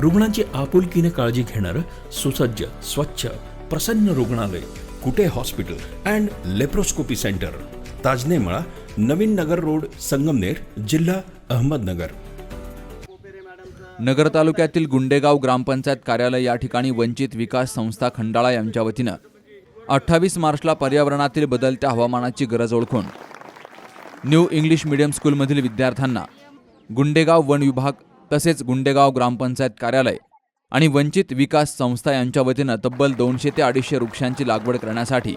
रुग्णांची आपुलकीने काळजी घेणारं सुसज्ज स्वच्छ प्रसन्न रुग्णालय Kute hospital and laparoscopy centre. Tajnemala Naveen Nagar road Sangamner जिल्हा अहमदनगर. नगर तालुक्यातील गुंडेगाव ग्रामपंचायत कार्यालय या ठिकाणी वंचित विकास संस्था खंडाळा यांच्या वतीनं अठ्ठावीस मार्चला पर्यावरणातील बदलत्या हवामानाची गरज ओळखून न्यू इंग्लिश मीडियम स्कूलमधील विद्यार्थ्यांना गुंडेगाव वन विभाग तसेच गुंडेगाव ग्रामपंचायत कार्यालय आणि वंचित विकास संस्था यांच्या वतीनं तब्बल दोनशे ते अडीचशे वृक्षांची लागवड करण्यासाठी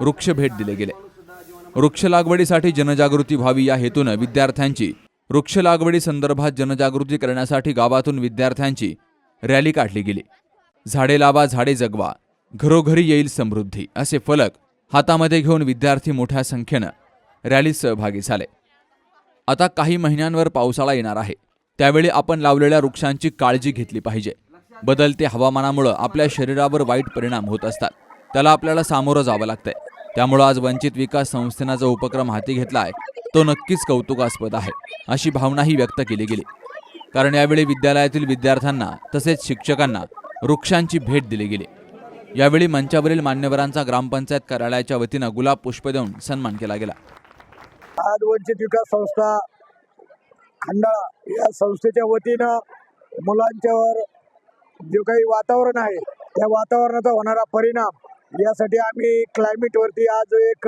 वृक्ष भेट दिले गेले. वृक्ष लागवडीसाठी जनजागृती व्हावी या हेतूनं विद्यार्थ्यांची वृक्ष लागवडी संदर्भात जनजागृती करण्यासाठी गावातून विद्यार्थ्यांची रॅली काढली गेली. झाडे लावा झाडे जगवा घरोघरी येईल समृद्धी असे फलक हातामध्ये घेऊन विद्यार्थी मोठ्या संख्येनं रॅलीत सहभागी झाले. आता काही महिन्यांवर पावसाळा येणार आहे. त्यावेळी आपण लावलेल्या वृक्षांची काळजी घेतली पाहिजे. बदलते हवामानामुळं आपल्या शरीरावर वाईट परिणाम होत असतात. त्याला आपल्याला सामोरं जावं लागतंय. त्यामुळं आज वंचित विकास संस्थेनं जो उपक्रम हाती घेतला आहे तो नक्कीच कौतुकास्पद आहे अशी भावनाही व्यक्त केली गेली. कारण यावेळी विद्यालयातील विद्यार्थ्यांना तसेच शिक्षकांना वृक्षांची भेट दिली गेली. यावेळी मंचावरील मान्यवरांचा ग्रामपंचायत कार्यालयाच्या वतीनं गुलाब पुष्प देऊन सन्मान केला गेला. आज वंचित विकास संस्था खंडाळा या संस्थेच्या वतीनं मुलांच्यावर जे काही वातावरण आहे त्या वातावरणाचा होणारा परिणाम यासाठी आम्ही क्लायमेटवरती आज एक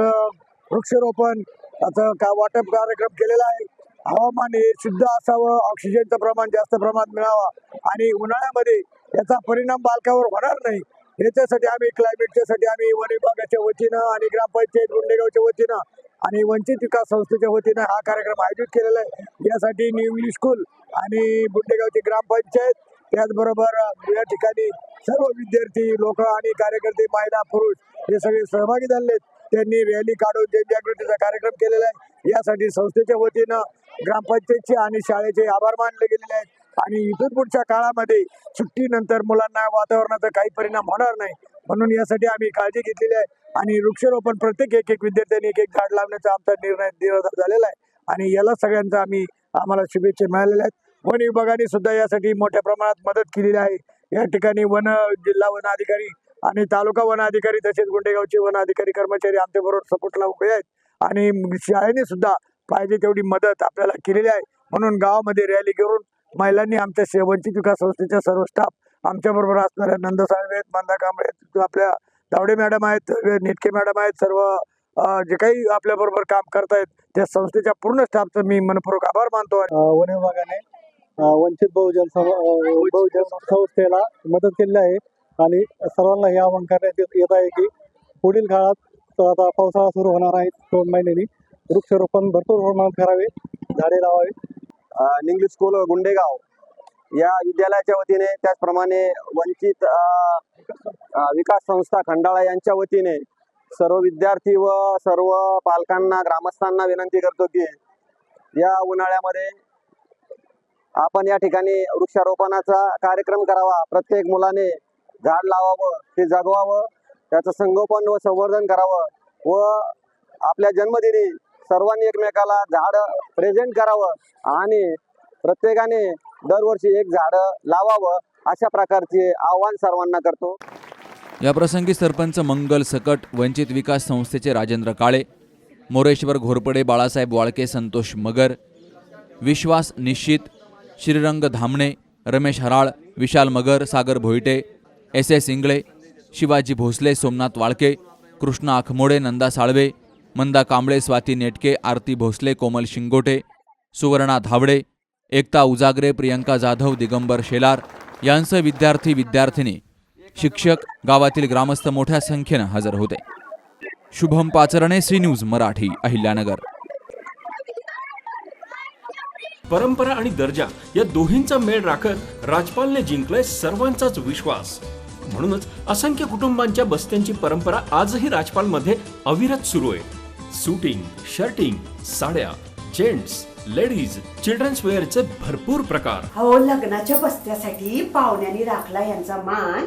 वृक्षारोपण असं का वाटप कार्यक्रम केलेला आहे. हवामान हे शुद्ध असावं ऑक्सिजनचं प्रमाण जास्त प्रमाणात मिळावं आणि उन्हाळ्यामध्ये याचा परिणाम बालकावर होणार नाही. याच्यासाठी आम्ही क्लायमेटच्यासाठी आम्ही वन विभागाच्या वतीनं आणि ग्रामपंचायत गुंडेगावच्या वतीनं आणि वंचित विकास संस्थेच्या वतीनं हा कार्यक्रम आयोजित केलेला आहे यासाठी न्यू इंग्लिश स्कूल आणि बुंडेगावची ग्रामपंचायत त्याचबरोबर या ठिकाणी सर्व विद्यार्थी लोक आणि कार्यकर्ते महिला पुरुष हे सगळे सहभागी झाले आहेत. त्यांनी रॅली काढून जनजागृतीचा कार्यक्रम केलेला आहे यासाठी संस्थेच्या वतीनं ग्रामपंचायतचे आणि शाळेचे आभार मानले गेलेले आहेत आणि इथून पुढच्या काळामध्ये सुट्टीनंतर मुलांना वातावरणाचा काही परिणाम होणार नाही म्हणून यासाठी आम्ही काळजी घेतलेली आहे. आणि वृक्षारोपण प्रत्येक एक एक विद्यार्थ्यांनी एक एक झाड लावण्याचा आमचा निर्णय निर्धार झालेला आहे. आणि याला सगळ्यांचा आम्ही आम्हाला शुभेच्छा मिळालेल्या आहेत. वन विभागाने सुद्धा यासाठी मोठ्या प्रमाणात मदत केलेली आहे. या ठिकाणी वन जिल्हा वन अधिकारी आणि तालुका वन अधिकारी तसेच गुंडेगावचे वन अधिकारी कर्मचारी आमच्या बरोबर सपोर्टला उभे आहेत. आणि शाळेने सुद्धा पाहिजे तेवढी मदत आपल्याला केलेली आहे. म्हणून गावामध्ये रॅली करून महिलांनी आमच्या वंचित विकास संस्थेच्या सर्व स्टाफ आमच्या बरोबर असणाऱ्या नंद साळवे आहेत मंदा कांबळे आहेत आपल्या दावडे मॅडम आहेत नेटके मॅडम आहेत सर्व जे काही आपल्या बरोबर काम करतायत त्या संस्थेच्या पूर्ण स्टाफचं मी मनपूर्वक आभार मानतो वन विभागाने वंचित बहुजन बहुजन संस्थेला मदत केलेली आहे आणि सर्वांना हे आवाहन करण्यात येत येत आहे की पुढील काळात आता पावसाळा सुरू होणार आहे दोन महिन्यांनी वृक्षारोपण भरपूर प्रमाणात करावे झाडे लावावे. इंग्लिश स्कूल गुंडेगाव या विद्यालयाच्या वतीने त्याचप्रमाणे वंचित विकास संस्था खंडाळा यांच्या वतीने सर्व विद्यार्थी व सर्व पालकांना ग्रामस्थांना विनंती करतो की या उन्हाळ्यामध्ये आपण या ठिकाणी वृक्षारोपणाचा कार्यक्रम करावा. प्रत्येक मुलाने झाड लावावं ते जगवावं त्याचं संगोपन व संवर्धन करावं व आपल्या जन्मदिनी सर्वांनी एकमेकाला झाड प्रेझेंट करावं आणि प्रत्येकाने दरवर्षी एक झाड लावावं अशा प्रकारचे आव्हान सर्वांना करतो. याप्रसंगी सरपंच मंगल सकट वंचित विकास संस्थेचे राजेंद्र काळे मोरेश्वर घोरपडे बाळासाहेब वाळके संतोष मगर विश्वास निश्चित श्रीरंग धामणे रमेश हराळ विशाल मगर सागर भोईटे एस एस इंगळे शिवाजी भोसले सोमनाथ वाळके कृष्णा आखमोडे नंदा साळवे मंदा कांबळे स्वाती नेटके आरती भोसले कोमल शिंगोटे सुवर्णा धावडे एकता उजागरे प्रियंका जाधव दिगंबर शेलार यांसह विद्यार्थी विद्यार्थिनी शिक्षक गावातील ग्रामस्थ मोठ्या संख्येनं हजर होते. Shubham Pacharne C news Marathi Ahilyanagar. परंपरा आणि दर्जा या दोहींचा मेळ राखत राजपालने जिंकलाय सर्वांचाच विश्वास. म्हणूनच असंख्य कुटुंबांच्या बस्त्यांची परंपरा आजही राजपालमध्ये अविरत सुरू आहे. सुटिंग शर्टिंग साड्या जेंट्स लेडीज चिल्ड्रन्स वेअरचे भरपूर प्रकार. हो लग्नाच्या बस्त्यासाठी पाहुण्यांनी राखला यांचा मान.